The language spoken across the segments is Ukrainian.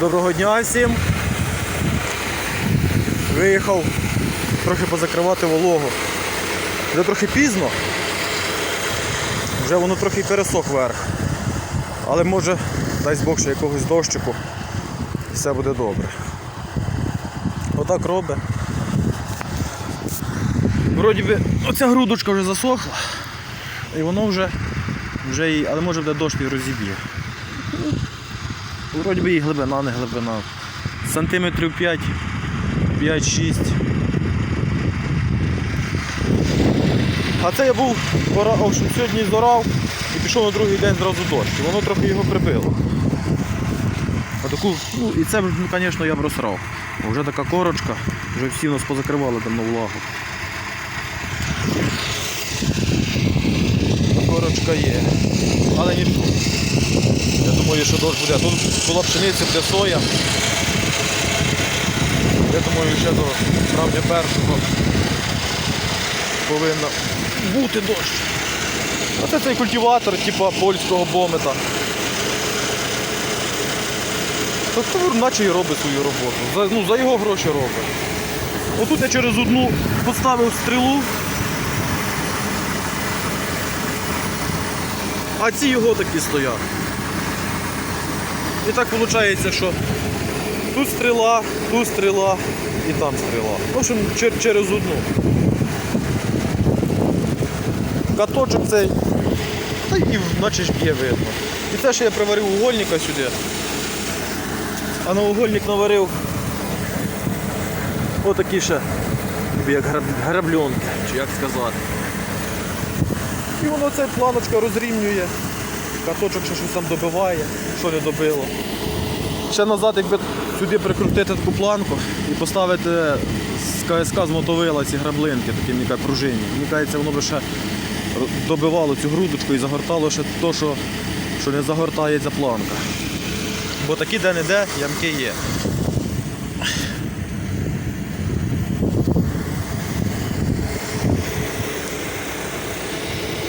Доброго дня всім. Виїхав трохи позакривати вологу. Вже трохи пізно. Вже воно трохи пересох вверх. Але може, дасть Бог, що якогось дощику і все буде добре. Отак робить. Вроді би, оця грудочка вже засохла. І воно вже, вже її, але може буде дощ і розіб'є. Вроді би і глибина, не глибина. Сантиметрів 5, 5-6. А це я був сьогодні зорав і пішов на другий день зразу дощ. Воно трохи його прибило. А таку, ну і це, ну, звісно, я б розсрав. Вже така корочка, вже всі нас позакривали там на влагу. Корочка є. Але нічого. Думаю, що дощ буде. Тут була пшениця, буде соя. Я думаю, ще до травня першого повинна бути дощ. А це цей культиватор, типу польського бомета. Тобто, наче і робить свою роботу. За, ну, за його гроші робить. Отут я через одну поставив стрілу. А ці його такі стоять. І так виходить, що тут стріла, тут стріла і там стріла. В общем, чер- через одну. Каточок цей. Та і наче ж є видно. І це ще я приварив угольника сюди. А на угольник наварив отакі ще як граб- грабльонки, чи як сказати. І воно ця планочка розрівнює. Каточок ще щось там добиває, що не добило. Ще назад, якби сюди прикрутити таку планку і поставити з КСК з мотовила ці граблинки, такі мені кажуть, пружинні. Мені кажеться, воно би ще добивало цю грудочку і загортало ще те, що, що не загортається планка. Бо такі де-не-де ямки є.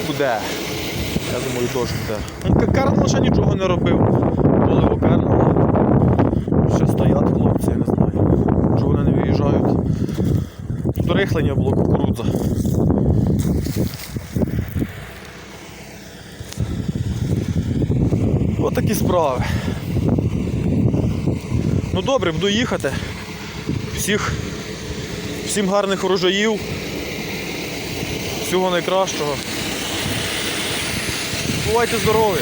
Буде. Я думаю, дощ буде. Ну, Карл ще нічого не робив. Поливо Карла. Ще стоять хлопці, я не знаю. Чого вони не виїжджають. Тут рихлення було кукурудза. Ось такі справи. Ну добре, буду їхати. Всіх, всім гарних урожаїв. Всього найкращого. Бувайте здорові!